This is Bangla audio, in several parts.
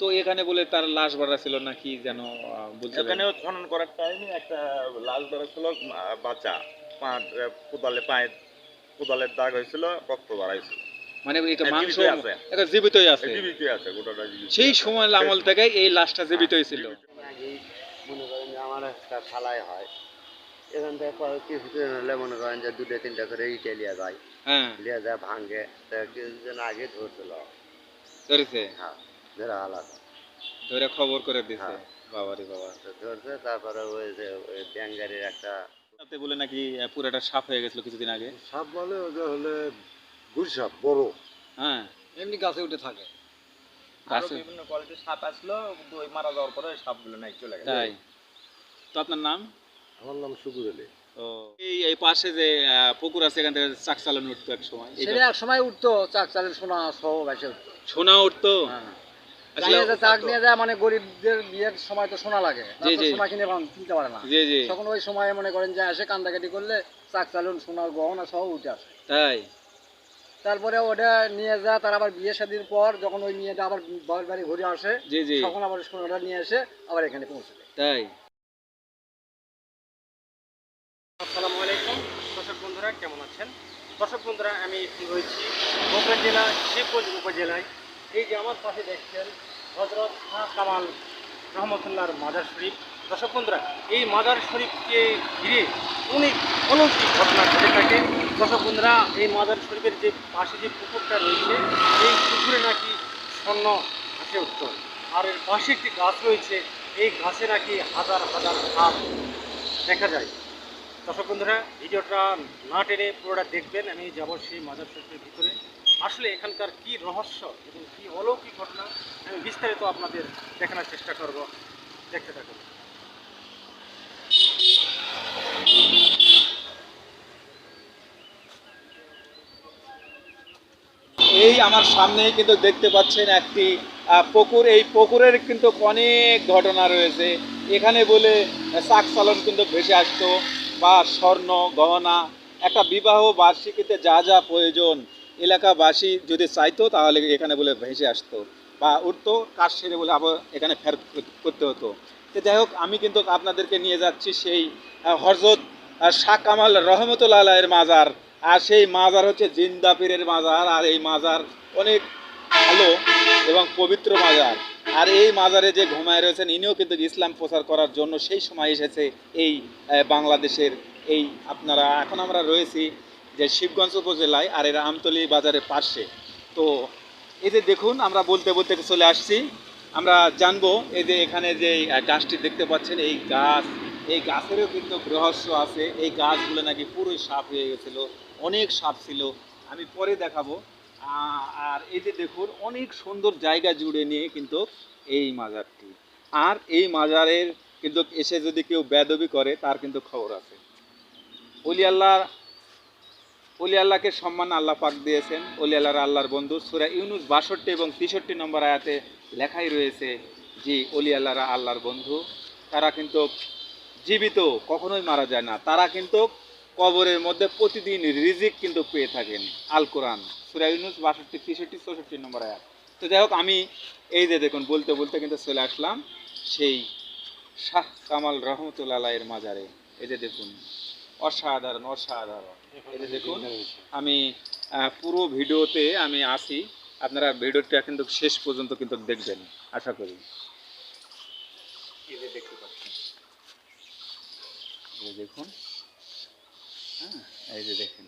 তো এখানে বলে তার লাশ বাড়া ছিল নাকি যেন আহ, বলছিলেন এখানেও খনন করার টাইমে একটা লাল ধরা ছিল বাচ্চা পা কোদালে পায়ে কোদালের দাগ হয়েছিল রক্ত বাড়াইছিল মানে এটা হ্যাঁ, মাংস জীবিতই আছে। এটা জীবিতই আছে। জীবিত আছে গোটাটা জীবিত সেই সময় আমল থেকে এই লাশটা জীবিতই ছিল। মনে করেন যে আমার একটা ফালাই হয়। এখান থেকে কিছুদিন হলে মনে করেন যে দুটো তিনটা করে ইটে লিয়া যায়। হ্যাঁ। লিয়া যায় ভাঙ্গে তা কিছুদিন আগে ধরছিল। ধরেছে? হ্যাঁ। ধরে আলাদা। ধরে খবর করে দিছে হ্যাঁ। বাবারে বাবা। ধরছে তারপরে ওই যে ব্যাঙ্গারির একটা তাতে বলে নাকি পুরাটা সাফ হয়ে গেছিল কিছুদিন আগে? সাপ বলে ওটা হলে গুড় সাপ বড়। হ্যাঁ। এমনি গাছে উঠে থাকে। গাছে- বিভিন্ন কোয়ালিটির সাপ আসলো মারা যাওয়ার পরে সাপগুলো নাই চলে গেছে। তাই? তো আপনার নাম? আমার নাম শুকুর আলী। ও এই এই পাশে যে পুকুর আছে এখান থেকে চাক চালানো উঠতো এক সময় সেটা এক সময় উঠতো চাক চালের সোনা সহ সোনা উঠতো? হ্যাঁ। মানে গরিবদের বিয়ের সময় তো সোনা লাগে। জি, জি। সোনা কিনে কিনতে পারে না। জি জি। তখন ওই সময় মনে করেন যে আসে কান্দাকাটি করলে চাক চালুন সোনার গহনা সহ উঠে আসে। তাই? তারপরে ওটা নিয়ে যায় তার আবার বিয়ে শাদির পর যখন ওই মেয়েটা আবার বাবার বাড়ি ঘুরে আসে জি জি। তখন আবার সোনাটা নিয়ে এসে আবার এখানে পৌঁছে তাই? আসসালামু আলাইকুম। দর্শক বন্ধুরা কেমন আছেন? দর্শক বন্ধুরা আমি রয়েছি বগুড়া জেলা শিবগঞ্জ উপজেলায়। এই যে আমার পাশে দেখছেন হজরত শাহ কামাল রহমতুল্লাহর মাজার শরীফ। দর্শক বন্ধুরা, এই মাজার শরীফকে ঘিরে অনেক অলৌকিক ঘটনা ঘটে থাকে। দর্শক বন্ধুরা, এই মাজার শরীফের যে পাশে যে পুকুরটা রয়েছে, এই পুকুরে নাকি স্বর্ণ ভাসে উঠত আর এর পাশে একটি গাছ রয়েছে, এই গাছে নাকি হাজার হাজার সাপ দেখা যায়। দর্শক বন্ধুরা, ভিডিওটা না টেনে পুরোটা দেখবেন। আমি যাব সেই মাজার শরীফের ভিতরে। আসলে এখানকার কি রহস্য এবং কি অলৌকিক ঘটনা, আমি বিস্তারিত আপনাদের দেখানোর চেষ্টা করব। দেখতে থাকুন। এই আমার সামনেই কিন্তু দেখতে পাচ্ছেন একটি পুকুর। এই পুকুরের কিন্তু অনেক ঘটনা রয়েছে। এখানে বলে চাক চালন কিন্তু ভেসে আসতো। বা স্বর্ণ, গহনা, একটা বিবাহ বার্ষিকীতে যা যা প্রয়োজন। এলাকাবাসী যদি চাইতো, তাহলে এখানে বলে ভেসে আসতো বা উঠতো, কাজ সেরে বলে আবার এখানে ফেরত করতে হতো। তো যাই হোক, আমি কিন্তু আপনাদেরকে নিয়ে যাচ্ছি সেই হরজত শাহ কামাল রহমতুল্লাহ আলাইয়ের মাজার। আর সেই মাজার হচ্ছে জিন্দা পীরের মাজার, আর এই মাজার অনেক ভালো এবং পবিত্র মাজার। আর এই মাজারে যে ঘুমায় রয়েছেন, ইনিও কিন্তু ইসলাম প্রচার করার জন্য সেই সময় এসেছে এই বাংলাদেশের এই আপনারা, এখন আমরা রয়েছি যে শিবগঞ্জ উপজেলায় আর এর আমতলি বাজারের পাশে। তো এই যে দেখুন, আমরা বলতে বলতে চলে আসছি। আমরা জানব এই যে এখানে যে গাছটি দেখতে পাচ্ছেন, এই গাছ, এই গাছেরও কিন্তু রহস্য আছে। এই গাছগুলো নাকি পুরোই সাপ হয়ে গেছিল, অনেক সাপ ছিল। আমি পরে দেখাবো। আর এই যে দেখুন, অনেক সুন্দর জায়গা জুড়ে নিয়ে কিন্তু এই মাজারটি। আর এই মাজারের কিন্তু এসে যদি কেউ বেদবি করে, তার কিন্তু খবর আছে। অলি আল্লাহ অলি আল্লাহকে সম্মান আল্লাহ পাক দিয়েছেন। অলি আল্লাহর আল্লাহর বন্ধু। সুরা ইউনুস বাষট্টি এবং তেষট্টি নম্বর আয়াতে লেখাই রয়েছে যে অলি আল্লাহরা আল্লাহর বন্ধু। তারা কিন্তু জীবিত, কখনোই মারা যায় না। তারা কিন্তু কবরের মধ্যে প্রতিদিন রিজিক কিন্তু পেয়ে থাকেন। আল কোরআন, সুরা ইউনুস বাষট্টি, তেষট্টি, চৌষট্টি নম্বর আয়াত। তো যাই হোক, আমি এই যে দেখুন, বলতে বলতে কিন্তু চলে আসলাম সেই শাহ কামাল রহমতুল্লাহ এর মাজারে। এই যে দেখুন, অসাধারণ অসাধারণ। দেখুন আমি পুরো ভিডিওতে আমি আসি। আপনারা ভিডিওটা কিন্তু শেষ পর্যন্ত কিন্তু দেখবেন আশা করি। দেখতে পাচ্ছেন। দেখুন হ্যাঁ এই যে দেখেন।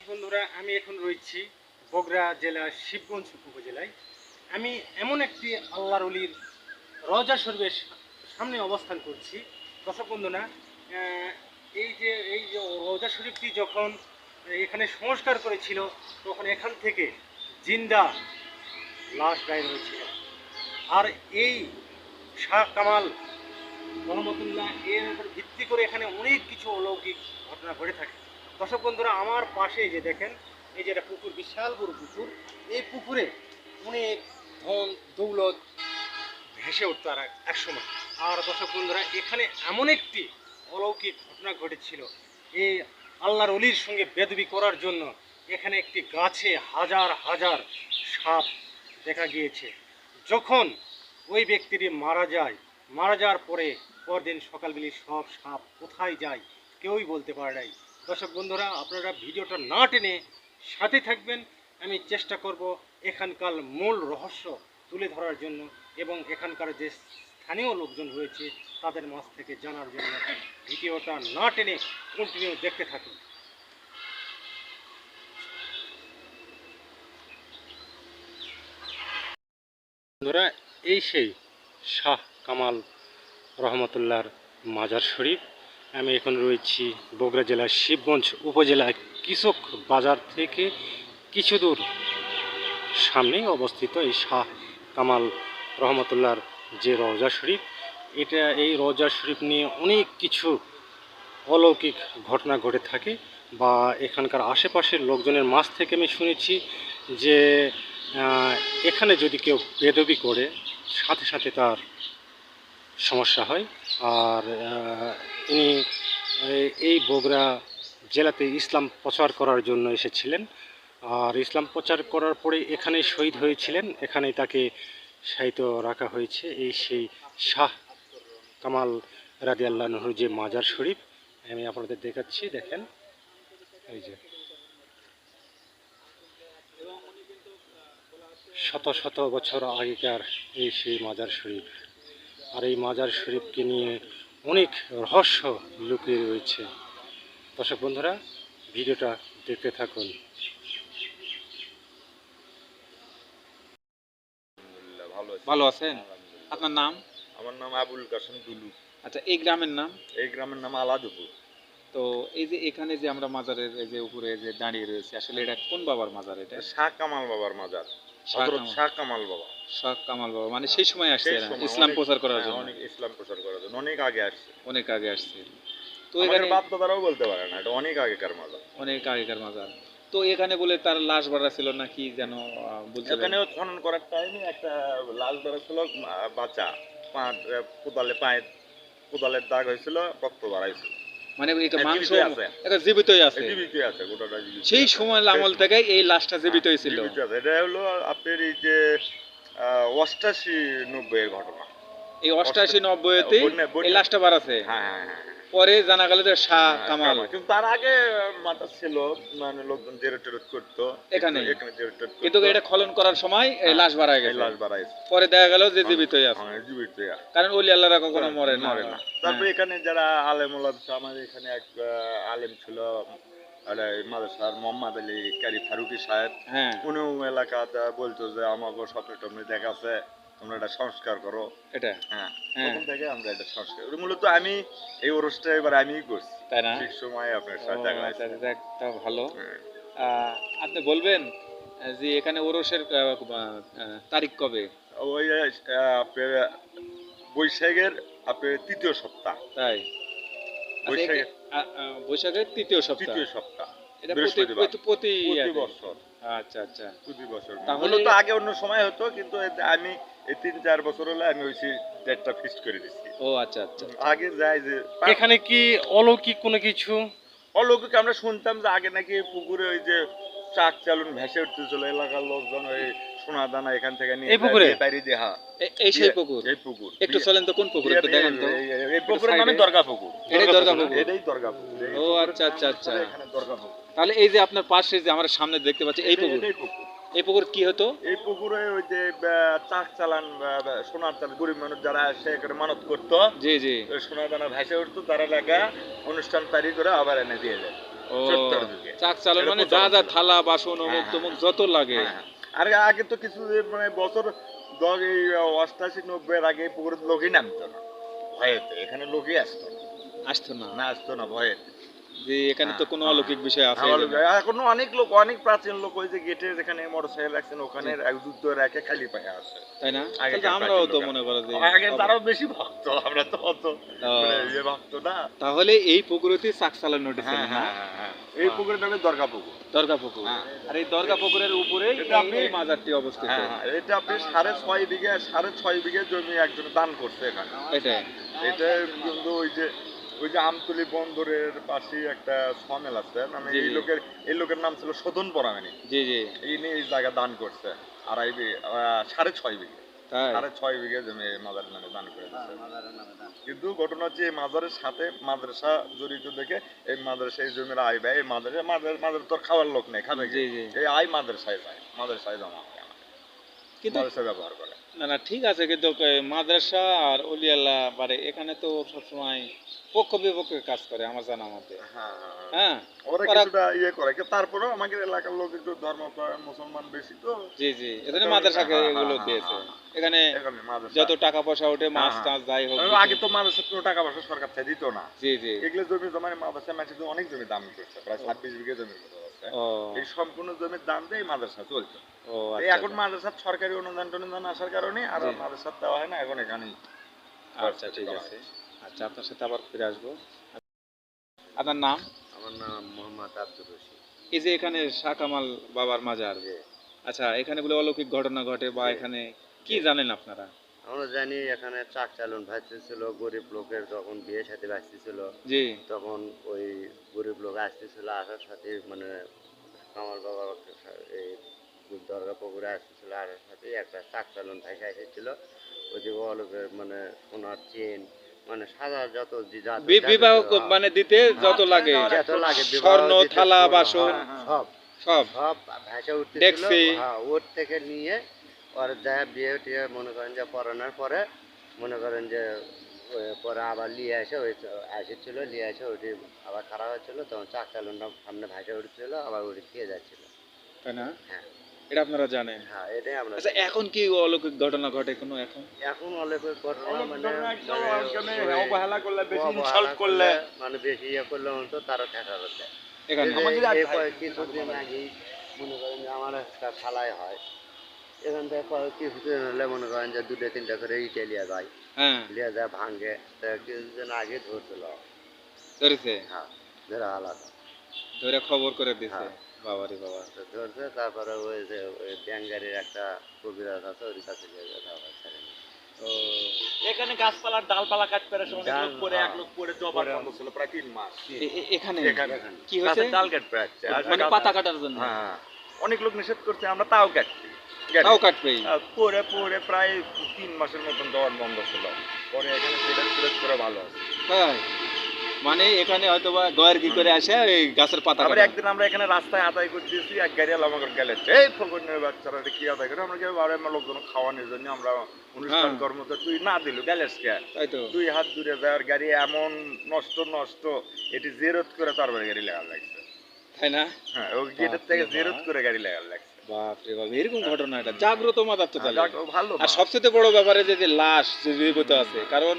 বন্ধুরা আমি এখন রয়েছি বগরা জেলার শিবগঞ্জ উপজেলায়। আমি এমন একটি আল্লাহর অলির রজা শরীফের সামনে অবস্থান করছি। দর্শক বন্ধুরা এই যে এই যে রজা শরীফটি যখন এখানে সংস্কার করেছিল, তখন এখান থেকে জিন্দা লাশ গায়ে হয়েছিল। আর এই শাহ কামাল রহমতুল্লাহ এর উপর ভিত্তি করে এখানে অনেক কিছু অলৌকিক ঘটনা ঘটে থাকে। দর্শক বন্ধুরা, আমার পাশে যে দেখেন, এই যে একটা পুকুর, বিশাল বড় পুকুর, এই পুকুরে অনেক ধন দৌলত ভেসে উঠতো আর এক সময় আর দর্শক বন্ধুরা, এখানে এমন একটি অলৌকিক ঘটনা ঘটেছিল। এই আল্লাহর অলির সঙ্গে বেদবি করার জন্য এখানে একটি গাছে হাজার হাজার সাপ দেখা গিয়েছে। যখন ওই ব্যক্তিটি মারা যায়, মারা যাওয়ার পরে পরদিন সকালবেলি সব সাপ কোথায় যায় কেউই বলতে পারে নাই। দর্শক বন্ধুরা, আপনারা ভিডিওটা না টেনে সাথে থাকবেন। আমি চেষ্টা করব এখানকার মূল রহস্য তুলে ধরার জন্য এবং এখানকার যে স্থানীয় লোকজন রয়েছে তাদের মাছ থেকে জানার জন্য ভিডিওটা না টেনে কন্টিনিউ দেখতে থাকুন। বন্ধুরা, এই সেই শাহ কামাল রহমতুল্লাহর মাজার শরীফ। আমি এখন রয়েছি বগুড়া জেলার শিবগঞ্জ উপজেলার কৃষক বাজার থেকে কিছু দূর। সামনেই অবস্থিত এই শাহ কামাল রহমতুল্লাহর যে রওজা শরীফ, এটা এই রওজা শরীফ নিয়ে অনেক কিছু অলৌকিক ঘটনা ঘটে থাকে বা এখানকার আশেপাশের লোকজনের মাছ থেকে আমি শুনেছি যে এখানে যদি কেউ বেদবি করে, সাথে সাথে তার সমস্যা হয়। আর ইনি এই- বগুড়া জেলাতে ইসলাম প্রচার করার জন্য এসেছিলেন। আর ইসলাম প্রচার করার পরে এখানেই শহীদ হয়েছিলেন। এখানেই তাকে সাহিত্য রাখা হয়েছে এই সেই শাহ কামাল রাজি আল্লাহ নহরুর যে মাজার শরীফ, আমি আপনাদের দেখাচ্ছি, দেখেন। এই যে। শত শত বছর আগেকার এই সেই মাজার শরীফ। আর এই মাজার শরীফকে নিয়ে অনেক রহস্য লুকিয়ে রয়েছে। দর্শক বন্ধুরা, ভিডিওটা দেখতে থাকুন আলহামদুলিল্লাহ ভালো আছেন? আপনার নাম? আমার নাম আবুল কাসেম দুলু আচ্ছা এই গ্রামের নাম? এই গ্রামের নাম আলাদপুর। তো এই যে এখানে যে আমরা মাজারের এই যে উপরে যে দাঁড়িয়ে রয়েছে আসলে এটা কোন বাবার মাজার এটা? শাহ কামাল বাবার মাজার। শাহ হযরত কামাল। শাহ কামাল বাবা। শাহ কামাল বাবা মানে সেই সময় আসছে ইসলাম প্রচার করার হ্যাঁ, জন্য অনেক ইসলাম প্রচার করার জন্য অনেক আগে আসছে। অনেক আগে আসছে। তো এখানে বাপ দাদারাও বলতে পারে না এটা অনেক আগেকার মাজার। অনেক আগেকার মাজার। তো এখানে বলে তার লাশ বাড়া ছিল নাকি যেন বলছিলেন খনন করার টাইমে একটা লাশ ধরা ছিল বাচ্চা পা কোদালে পায়ে কোদালের দাগ হয়েছিল রক্ত বাড়াইছিল মানে হ্যাঁ, মাংস এটা জীবিতই আছে। জীবিত আছে গোটাটা জীবিত সেই সময় আমল থেকে এই লাশটা জীবিত হ্যাঁ, হয়েছিল এটা হলো আপনার এই যে অষ্টাশি নব্বই এর ঘটনা। এই অষ্টাশি বন্যা- এই লাশটা বাড়াছে। হ্যাঁ হ্যাঁ হ্যাঁ হ্যাঁ। পরে জানা গেল যে শাহ হ্যাঁ, কামাল। কিন্তু তার আগে মাথা ছিল মানে লোকজন জেরো টেরোট করতো। এখানে? এখানে জেরো টেরোট কিন্তু এটা খনন করার সময় এই লাশ বাড়া এই গেছে। লাশ বাড়াইছে পরে দেখা গেল যে জীবিতই আছে। হ্যাঁ, জীবিত আছে। কারণ ওলি আল্লাহরা কখনো মরে না। মরে না। তারপরে এখানে যারা আলেম ছিল, আমাদের এখানে এক আলেম ছিল মাদ্রাসার মোহাম্মদ আলী কারি ফারুকি সাহেব। হ্যাঁ। উনিও এলাকাতে বলতো যে আমাকে স্বপ্নে টপ্নে দেখাচ্ছে। তোমরা এটা সংস্কার করো। এটা। হ্যাঁ হ্যাঁ। থেকে আমরা এটা সংস্কার মূলত আমি এই ওরসটা এবার আমিই করছি। তাই না? ঠিক সময় আপনার সাথে আচ্ছা, তা ভালো। হ্যাঁ। আপনি বলবেন যে এখানে ওরসের তারিখ কবে? ওই আপনার বৈশাখের আপনার তৃতীয় সপ্তাহ। তাই? আচ্ছা, বৈশাখে- একে- আ- আ, বৈশাখের তৃতীয় সপ্তাহ। তৃতীয় সপ্তাহ। এটা প্রতি প্রতি বছর। আচ্ছা আচ্ছা। প্রতি বছর। তাহলে- মূলত আগে অন্য সময় হতো কিন্তু আমি এই তিন চার বছর হলে আমি ওই ডেটটা ফিক্সড করে দিচ্ছি ও আচ্ছা আচ্ছা। আগে যাই যে এখানে কি অলৌকিক কোনো কিছু? অলৌকিক আমরা শুনতাম যে আগে নাকি পুকুরে ওই যে চাক চালুন ভেসে উঠতেছিল এলাকার লোকজন ওই সোনা দানা এখান থেকে নিয়ে এই পুকুরে? বাইরে দেহা এ- এই সেই পুকুর? এই পুকুর। একটু চলেন তো কোন পুকুর? একটু দেখেন তো। এই- পুকুরের নামে দরগা পুকুর এটাই দরগা পুকুর। এটাই দরগা পুকুর ও আচ্ছা আচ্ছা আচ্ছা। এখানে দরগা পুকুর তাহলে এই যে আপনার পাশে যে আমরা সামনে দেখতে পাচ্ছি এই পুকুর। এই পুকুর। কি হতো? এই পুকুরে ওই যে চাক চালান সোনার চাল গরিব মানুষ যারা আসে এখানে মানত করতো। জি জি। ওই সোনা দানা ভেসে উঠতো তারা লেখা অনুষ্ঠান তারি করে আবার এনে দিয়ে যায়। চাক চালান মানে যা যা থালা বাসন অমুক হ্যাঁ, তমুক যত লাগে। হ্যাঁ। আর আগে তো কিছু মানে বছর দশ এই অষ্টাশি নব্বই এর আগে এই পুকুরে লোকই নামতো না। ভয়েতে। এখানে লোকই আসতো না। আসতো না। না আসতো না ভয়েতে। যে এখানে তো হ্যাঁ, কোনো হ্যাঁ। অলৌকিক বিষয় আছে আমার এখনও। অনেক লোক অনেক প্রাচীন লোক ওই যে গেটের যেখানে মোটরসাইকেল রাখছেন ওখানে যুদ্ধ রেখে খালি পায়ে আছে তাই না? আমরাও তো মনে করো যে আগে তারাও বেশি ভক্ত আমরা তো অত মানে ইয়ে ভক্ত না। তাহলে এই চাক চালানো উঠেছে হ্যাঁ, হ্যাঁ, হ্যাঁ, হ্যাঁ। এই পুকুরের নামে দরগা পুকুর। দরগা পুকুর। হ্যাঁ। আর এই দরগা পুকুরের উপরে এই মাজারটি অবস্থিত। হ্যাঁ হ্যাঁ, এটা আপনি সাড়ে ছয় বিঘে সাড়ে ছয় বিঘে জমি একজন দান করছে এখানে। এটাই। এটা কিন্তু ওই যে ওই যে আমতলি বন্দরের পাশে একটা সমেল আছে। মানে এই লোকের এই লোকের নাম ছিল সদন পরামানি জি জি। এই নিয়ে এই জায়গা দান করছে। আড়াই বিঘে সাড়ে ছয় বিঘে। সাড়ে ছয় বিঘে জমি মাজারের নামে দান করে। কিন্তু ঘটনা হচ্ছে এই মাজারের সাথে মাদ্রাসা জড়িত দেখে এই মাদ্রাসা এই জমির আয় ব্যয় এই মাদ্রাসা মাদ্রাসা মাদ্রাসা তোর খাওয়ার লোক নেই খাবে এই আয় মাদ্রাসায় যায়। মাদ্রাসায় জমা হয়। কিন্তু মাদ্রাসা ব্যবহার করে। না না ঠিক আছে কিন্তু মাদ্রাসা আর অলিয়াল্লাহ বাড়ি এখানে তো সবসময় পক্ষ বিপক্ষে কাজ করে আমার জানা মতে। হ্যাঁ ওরা ওরা- কিছুটা ইয়ে করে তারপরেও আমাদের এলাকার লোক একটু ধর্ম মুসলমান বেশি তো। জি জি এখানে মাদ্রাসাকে এগুলো দিয়েছে। এখানে এখানে যত টাকা পয়সা ওঠে মাছ টাছ যাই হোক আগে তো মাদ্রাসা কোনো টাকা পয়সা সরকার থেকে দিত না। জি জি। এগুলো জমি জমানে মাদ্রাসা ম্যাচে তো অনেক জমি দাম করছে প্রায় ছাব্বিশ বিঘে এই সম্পূর্ণ জমির দাম দিয়ে মাদ্রাসা চলছে আচ্ছা এখন মাদ্রাসার সরকারি অনুদান টনুদান আসার কারণে আর জি। মাদ্রাসার দেওয়া হয় না এখন এখানেই আচ্ছা ঠিক আছে। আচ্ছা আপনার সাথে আবার ফিরে আসব। আপনার নাম? আমার নাম মোহাম্মদ আব্দুর রশিদ। এই যে এখানে শাহ কামাল বাবার মাজার। আচ্ছা এখানে বলে অলৌকিক ঘটনা ঘটে বা এখানে কি জানেন আপনারা? আমরা জানি এখানে চাক চালন ভাসতেছিল গরিব লোকের যখন বিয়ে সাথে ভাসতেছিল জি। তখন ওই গরিব লোক আসতেছিল আসার সাথে মানে আমার বাবা এই দরগা পুকুরে আসতেছিল আসার সাথে একটা চাক চালন ভাসে এসেছিল। ওই যে অলকের মানে সোনার চেন মানে সাদা যত বিবাহ মানে দিতে যত লাগে। যত লাগে বিবাহ স্বর্ণ থালা বাসন হ্যাঁ, সব সব। সব। ভাষা উঠতেছিল দেখছি। হ্যাঁ ওর থেকে নিয়ে ওর যা বিয়ে টিয়ে মনে করেন যে পড়ানোর পরে মনে করেন যে পরে আবার নিয়ে আসে ওই এসেছিল নিয়ে আসে ওটি আবার খারাপ হয়েছিল তখন চাক চালনটা সামনে ভাষা উঠছিল আবার ওটি খেয়ে যাচ্ছিল। তাই না? হ্যাঁ। এটা আপনারা জানেন। হ্যাঁ এটাই আমরা আচ্ছা এখন কি অলৌকিক ঘটনা ঘটে কোনো এখন? এখন অনেক ঘটনা মানে মানে মানে অবহেলা করলে বেশি ইনসাল্ট করলে মানে বেশি ইয়ে করলে অন্ত তারা এখানে কিছুদিন আগেই মনে করেন যে আমার একটা খালাই হয়। এখান থেকে কিছুদিন হলে মনে করেন যে দুটো তিনটা করে ইটে লিয়া যায়। হ্যাঁ। লিয়া যায় ভাঙ্গে তা কিছুদিন আগে ধরছিল। ধরেছে? হ্যাঁ ধরে আলাদা ধরে খবর করে দিছে। হ্যাঁ। বাবারে বাবা ধরছে তারপরে ওই যে ওই ব্যাঙ্গারির একটা কবিরাজ আছে ওর কাছে হয় এখানে গাছপালার ডালপালা কাট পেরে অনেক লোক পরে এক হ্যাঁ। লোক পরে জবার ছিল প্রায় তিন মাস। এ- এ- এখানে? এখানে। কি হয়েছে? ডাল কাট পেরাচ্ছে মানে পাতা কাটার জন্য? হ্যাঁ অনেক লোক নিষেধ করছে আমরা তাও কাটছি। তাও পরে পরে প্রায় তিন মাসের মতন দেওয়ার বন্ধ ছিল। পরে এখানে করে ভালো আছে। মানে এখানে হয়তো বা গয়ের কি করে আসে এই গাছের পাতা কাটা একদিন আমরা এখানে রাস্তায় আদায় করতেছি এক গাড়ি আলো আমাকে গেলে এই ফকনের বাচ্চারা কি আদায় করে? আমরা কি বারে আমার লোকজন খাওয়ানোর জন্য আমরা অনুষ্ঠান হ্যাঁ। কর্ম তো তুই না দিল গ্যালেস কে? তাই দুই হাত দূরে যাওয়ার গাড়ি এমন নষ্ট নষ্ট এটি জেরত করে তারপরে গাড়ি লাগা লাগছে। তাই না? হ্যাঁ ওই গেটের থেকে জেরত করে গাড়ি লাগা লাগছে। বাপ এরকম ঘটনা এটা। জাগ্রত মাদার তো ভালো আর সবচেয়ে বড় ব্যাপারে যে লাশ যে আছে কারণ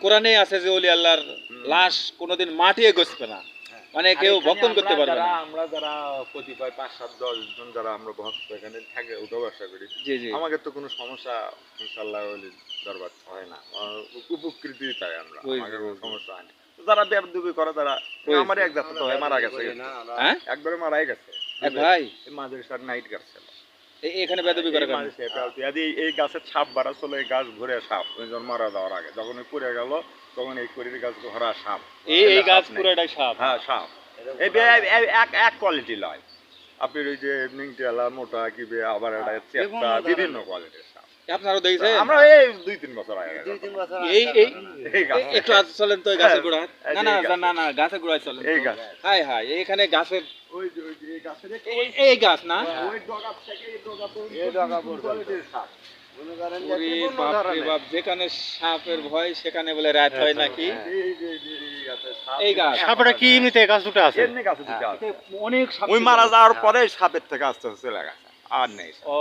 কোরআনে আছে যে ওলি আল্লাহর লাশ কোনোদিন মাটিয়ে গছবে না। মানে কেউ ভক্ষণ করতে পারবে না। আমরা যারা কতিপয় পাঁচ সাত দশ জন যারা আমরা ভক্ত এখানে থাকে উঠো ব্যবসা করি। জি জি। আমাদের তো কোনো সমস্যা ইনশাল্লাহ ওলি দরবার হয় না। উপকৃতি পাই আমরা। আমাদের কোনো সমস্যা হয় না। যারা বেবদুবি করে তারা আমার এক হয় মারা গেছে। হ্যাঁ? একবারে মারাই গেছে। ভাই? এই মাঝের সার নাইট গাছ। এখানে বেদবি করে কেন? এই গাছের ছাপ বাড়া চলে এই গাছ ঘুরে সাপ। ওইজন মারা যাওয়ার আগে। যখন পড়ে গেল তখন এই করির গাছ ভরা সাপ। এই এই গাছ। পুরোটাই সাপ। হ্যাঁ সাপ। এক এক কোয়ালিটি লয় আপনি ওই যে নিংটেলা মোটা কি বে আবার একটা চেপটা বিভিন্ন বিভিন্ন কোয়ালিটির সাপ। আপনারাও দেখছেন? আমরা এই দুই তিন বছর আগে দুই তিন বছর এই- এই- গাছ। একটু আজ চলেন তো গাছের হ্যাঁ, গোড়ায় না না না না গাছের গোড়ায় চলেন এই গাছ। হাই হাই এখানে গাছের ওই এই গাছের এই- এই গাছ না? ওই ডগা থেকে এই ডগা পর্যন্ত এই ডগা পর্যন্ত। যেখানে সাপের ভয় সেখানে বলে রাত হয় নাকি? হ্যাঁ। এই গাছ সাপটা কি এমনিতে গাছ দুটো আছে? এমনি গাছে দুটো আছে। অনেক ওই মারা যাওয়ার পরে সাপের থেকে আস্তে আস্তে চলে গেছে। আর নেই ও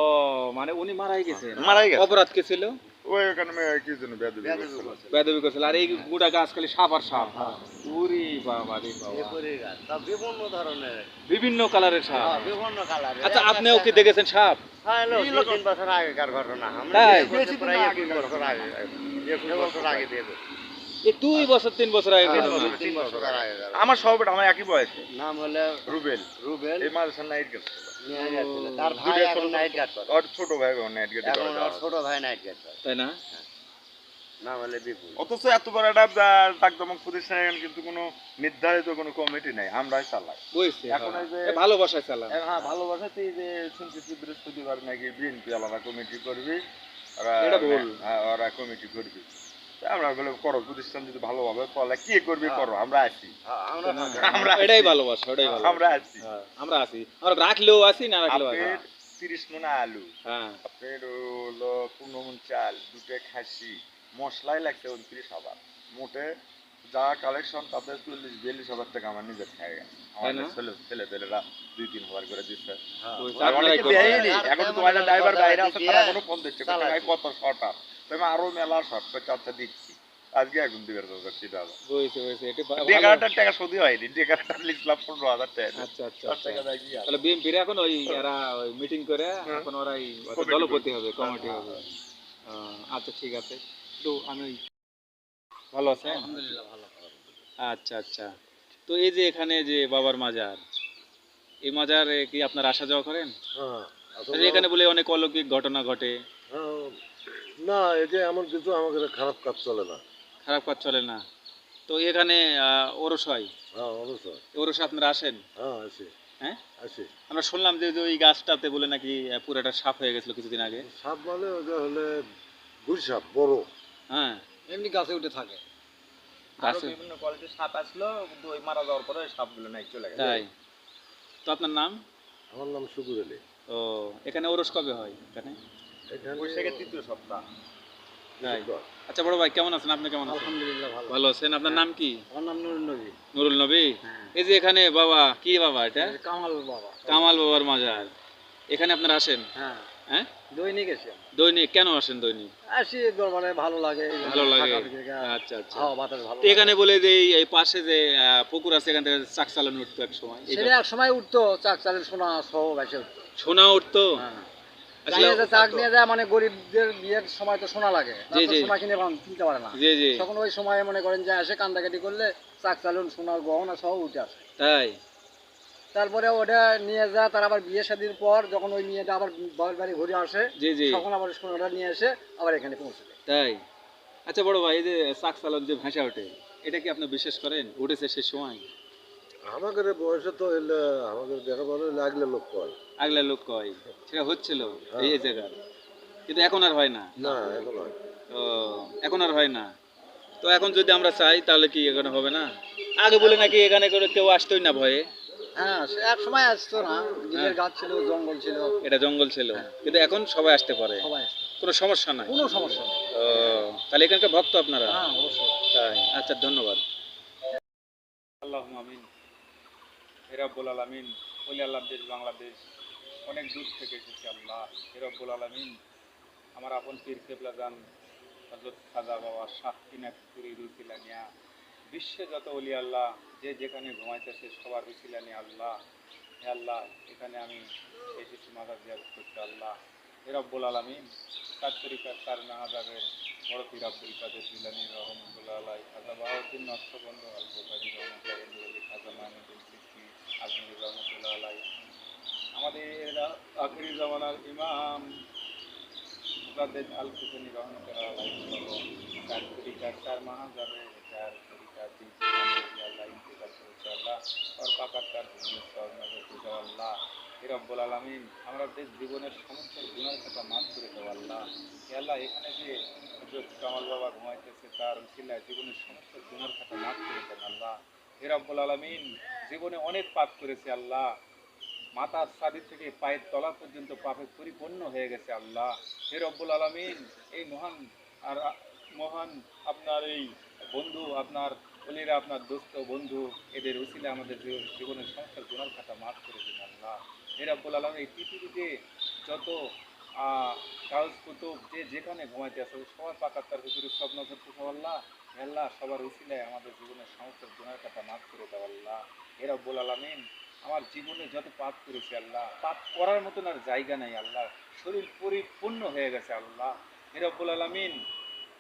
মানে উনি মারাই গেছে মারাই গেছে। অপরাধ কে ছিল? ওই কি জন্য বেদবি বেদবি করছিল। আর এই গোটা গাছ খালি সাপ আর সাপ। উরি বাবা রে বাবা। করির গাছ, সব বিভিন্ন ধরনের। বিভিন্ন কালারের সাপ। হ্যাঁ, বিভিন্ন কালারের। আচ্ছা আপনিও কি দেখেছেন সাপ? হ্যাঁ, দুই তিন বছর আগেকার ঘটনা। প্রায় বছর আগে বছর দুই বছর তিন বছর আগে হ্যাঁ, তিন বছর আমার সব আমার একই বয়সে। নাম হলো রুবেল। রুবেল। এই মাদ্রাসার নাইট গেছে তার ভাই এখন নাইট গার্ড করে। ওর ছোট ভাই নাইট গেছে এখন ওর ছোট ভাই নাইট গার্ড করে। তাই না? না হলে বিপুল। অথচ এত বড় একটা আহ, প্রতিষ্ঠান কিন্তু কোনো নির্ধারিত কোনো কমিটি নেই। আমরাই চালাই। বুঝছি এখন হ্যাঁ। এই যে- ভালোবাসায় চালান হ্যাঁ ভালোবাসাতেই যে শুনতেছি বৃহস্পতিবার নাকি বিএনপি আলাদা কমিটি করবি। ওরা ভুল। হ্যাঁ, ওরা কমিটি করবি। আমরা বলে করো প্রতিষ্ঠান যদি ভালোভাবে চলে কি করবি করো আমরা আছি আমরা আমরা এটাই। ভালোবাসা ওটাই আমরা আছি হ্যাঁ, আমরা আছি আমরা রাখলেও আছি না রাখলেও আছি তিরিশ মনে আলু হ্যাঁ। আপনার হলো পনেরো মন চাল দুটো খাসি মশলাই লাগছে উনত্রিশ হাজার। মোটে যা কালেকশন তাতে চল্লিশ বিয়াল্লিশ হাজার টাকা আমার নিজের খেয়ে। গেছে না? ছেলে ছেলে পেলেরা দুই তিন হাজার করে দিচ্ছে এখন তোমার ড্রাইভার বাইরে আছে তারা কোনো ফোন দিচ্ছে চালাচ্ছে। কত শর্ট আর তুমি আরও মেলা শর্ট চারটা দিচ্ছি আজকে এখন হলো বুঝছি বুঝছি এটা ভালো। ডেকারাটার টাকা শুধু হয়নি ডেকারাটার লিখলাম পনেরো হাজার টাকা আচ্ছা আচ্ছা আচ্ছা। তাহলে বিএনপির এখন ওই এরা ওই মিটিং করে। এখন ওরাই দলপতি হবে কমিটি হবে আচ্ছা ঠিক আছে তো আমি ভালো আছেন? আলহামদুলিল্লাহ ভালো আচ্ছা আচ্ছা। তো এই যে এখানে যে বাবার মাজার এই মাজারে কি আপনার আসা যাওয়া করেন? হ্যাঁ এখানে বলে অনেক অলৌকিক ঘটনা ঘটে। হ্যাঁ, না এটা এমন কিছু আমাদের খারাপ কাজ চলে না। খারাপ কাজ চলে না। তো এখানে ওরস হয়। হ্যাঁ ওরসে আপনারা আসেন? হ্যাঁ আছে হ্যাঁ? আছে আমরা শুনলাম যে ওই গাছটাতে বলে নাকি পুরাটা সাফ হয়ে গেছিল কিছুদিন আগে। সাপ মানে ওটা হলে গুড় সাপ বড়। হ্যাঁ। এমনি গাছে উঠে থাকে। গাছে বিভিন্ন কোয়ালিটির সাপ আসলো কিন্তু ওই মারা যাওয়ার পরে সাপগুলো নাই চলে গেছে। তাই। তো আপনার নাম? আমার নাম সুকুর আলী। ও এখানে ওরস কবে হয়? এখানে? বৈশাখের তৃতীয় সপ্তাহ। তাই আচ্ছা বড় ভাই কেমন আছেন? আপনি কেমন আছেন? আলহামদুলিল্লাহ ভালো। ভালো আছেন? আপনার নাম কি? আমার নাম নুরুল নবী। নুরুল নবী? এই যে এখানে বাবা কি বাবা এটা? কামাল বাবা। কামাল বাবার মাজার। এখানে আপনারা আসেন? হ্যাঁ। হ্যাঁ? দৈনিক এসে দৈনিক কেন আসেন দৈনিক? আসি দরবারে ভালো লাগে ভালো লাগে। আচ্ছা আচ্ছা। হাওয়া বাতাস ভালো তো এখানে বলে যে এই- পাশে যে পুকুর আছে এখান থেকে চাক চালানো উঠতো এক সময়। সেটা এক সময় উঠতো চাক চালের সোনা সহ উঠতো। সোনা উঠতো? হ্যাঁ। মানে গরিবদের বিয়ের সময় তো সোনা লাগে। তারা তো জি। সোনা কিনে কিনতে পারে না। জি জি। তখন ওই সময় মনে করেন যে আসে কান্দাকাটি করলে চাক চালুন সোনার গহনা সহ উঠে আসে। তাই? তারপরে ওটা নিয়ে যায় তার আবার বিয়ে শাদির পর যখন ওই মেয়েটা আবার বাবার বাড়ি ঘুরে আসে তখন আবার সোনাটা নিয়ে এসে আবার এখানে পৌঁছে তাই? আচ্ছা বড় ভাই এই যে চাক চালন যে ভাষা ওঠে এটা কি আপনি বিশ্বাস করেন? উঠেছে সে সময়? আমাদের বয়সে তো এলে আমাদের লাগলে লোক কয়। আগলা লোক কয় সেটা হচ্ছিল এই এই জায়গার। কিন্তু এখন আর হয় না। না এখন হয়। এখন আর হয় না। তো এখন যদি আমরা চাই তাহলে কি এখানে হবে না? আগে বলে নাকি এখানে করে কেউ আসতোই না ভয়ে? হ্যাঁ সে এক সময় আসতো না। নিজের গাছ ছিল জঙ্গল ছিল। এটা জঙ্গল ছিল। কিন্তু এখন সবাই আসতে পারে। সবাই আসতো কোনো সমস্যা নাই। কোনো সমস্যা নেই। ও তাহলে এখানকার ভক্ত আপনারা? হ্যাঁ অবশ্যই। তাই আচ্ছা ধন্যবাদ। আল্লাহ আমিন। হেরাবুল আলমিন দেশ বাংলাদেশ, অনেক দূর থেকে এসেছি আল্লাহ। হেরাবুল আলমিন, আমার আপন পীর কেবলা যান হজরত খাজা বাবা শাহ কিনাকুরি রুসিলানিয়া বিশ্বে যত অলি আল্লাহ, যে যেখানে ঘুমাইতেছে সবার রুসিলানি আল্লাহ। হে আল্লাহ, এখানে আমি এসেছি মাদার জিয়ারত করতে আল্লাহ। হেরাবুল আলমিন তার তরিকার তার নাহাজাবের বড় পীর আব্দুল কাদের জিলানি রহমতুল্লাহ আলাই খাজা বাহাউদ্দিন নকশবন্ধ আল বোখারি রহমতুল্লাহ খাজা মাহমুদুল সিদ্দি আমাদের জামানার ইমাম তার আলমিন আমাদের জীবনের সমস্ত গুণের কথা মাফ করে দেওয়া আল্লাহ। এখানে যে কামাল বাবা ঘুমাইতেছে, তার জীবনের সমস্ত গুণের কথা মাফ করে দেন আল্লাহ। হে রব্বুল আলমিন, জীবনে অনেক পাপ করেছে আল্লাহ। মাথার সাদি থেকে পায়ের তলা পর্যন্ত পাপে পরিপূর্ণ হয়ে গেছে আল্লাহ। হে রব্বুল আলমিন, এই মহান আর মহান আপনার এই বন্ধু, আপনার অলিরা আপনার দোস্ত বন্ধু, এদের উসিলে আমাদের জীবনের সংসার গুণার খাতা মাফ করে দিন আল্লাহ। হে রব্বুল আলম এই পৃথিবীতে যত কাগজ কুতুব যে যেখানে ঘুমাইতে আছে সবার পাকার তার হুজুর সব নজর পুষো আল্লাহ। আল্লাহ সবার উসিলায় আমাদের জীবনের সমস্ত গুণার কথা মাফ করে দাও আল্লাহ। হে রব্বুল আলমিন আমার জীবনে যত পাপ করেছি আল্লাহ, পাপ করার মতন আর জায়গা নাই আল্লাহ। শরীর পরিপূর্ণ হয়ে গেছে আল্লাহ। হে রব্বুল আলমিন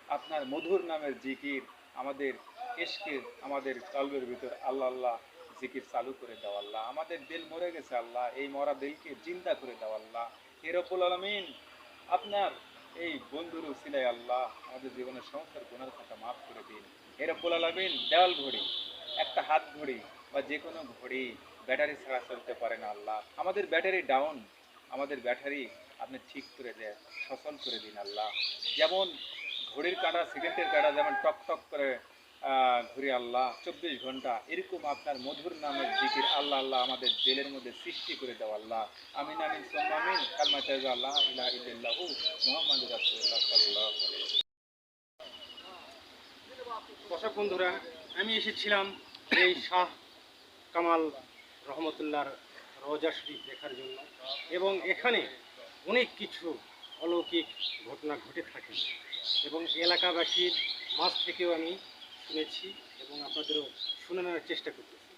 আপনার মধুর নামের জিকির আমাদের এসকে আমাদের কলবের ভিতর আল্লাহ আল্লাহ জিকির চালু করে দাও আল্লাহ। আমাদের দিল মরে গেছে আল্লাহ। এই মরা দিলকে জিন্দা করে দাও আল্লাহ। হে রব্বুল আলমিন আপনার এই বন্ধুর সিলাই আল্লাহ আমাদের জীবনের সংসার গুণার কথা মাফ করে দিন। এরকম লাগবেন দেওয়াল ঘড়ি, একটা হাত ঘড়ি বা যে কোনো ঘড়ি ব্যাটারি ছাড়া চলতে পারে না আল্লাহ। আমাদের ব্যাটারি ডাউন আমাদের ব্যাটারি আপনি ঠিক করে দেন সচল করে দিন আল্লাহ। যেমন ঘড়ির কাঁটা সেকেন্ডের কাঁটা যেমন টক টক করে ঘুরে আল্লাহ, চব্বিশ ঘণ্টা এরকম আপনার মধুর নামের জিকির আল্লাহ আল্লাহ আমাদের জেলের মধ্যে সৃষ্টি করে দেওয়া আল্লাহ। আমিন আমিন, সোম্মা, আমিন। কালমা চাইজু আল্লাহ ইলা ইল্লাহু মুহাম্মাদ আলাইহি ওয়াসাল্লাম। দর্শক বন্ধুরা, আমি এসেছিলাম এই শাহ কামাল রহমতুল্লাহর রোজা শরীফ দেখার জন্য এবং এখানে অনেক কিছু অলৌকিক ঘটনা ঘটে থাকে। এবং এলাকাবাসীর মাঝ থেকেও আমি শুনেছি এবং আপনাদেরও শোনানোর চেষ্টা করতেছি।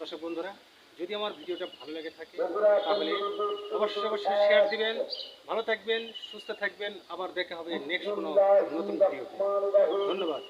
দর্শক বন্ধুরা, যদি আমার ভিডিওটা ভালো লেগে থাকে, তাহলে অবশ্যই অবশ্যই শেয়ার দিবেন। ভালো থাকবেন, সুস্থ থাকবেন। আবার দেখা হবে নেক্সট কোনো নতুন ভিডিও ধন্যবাদ।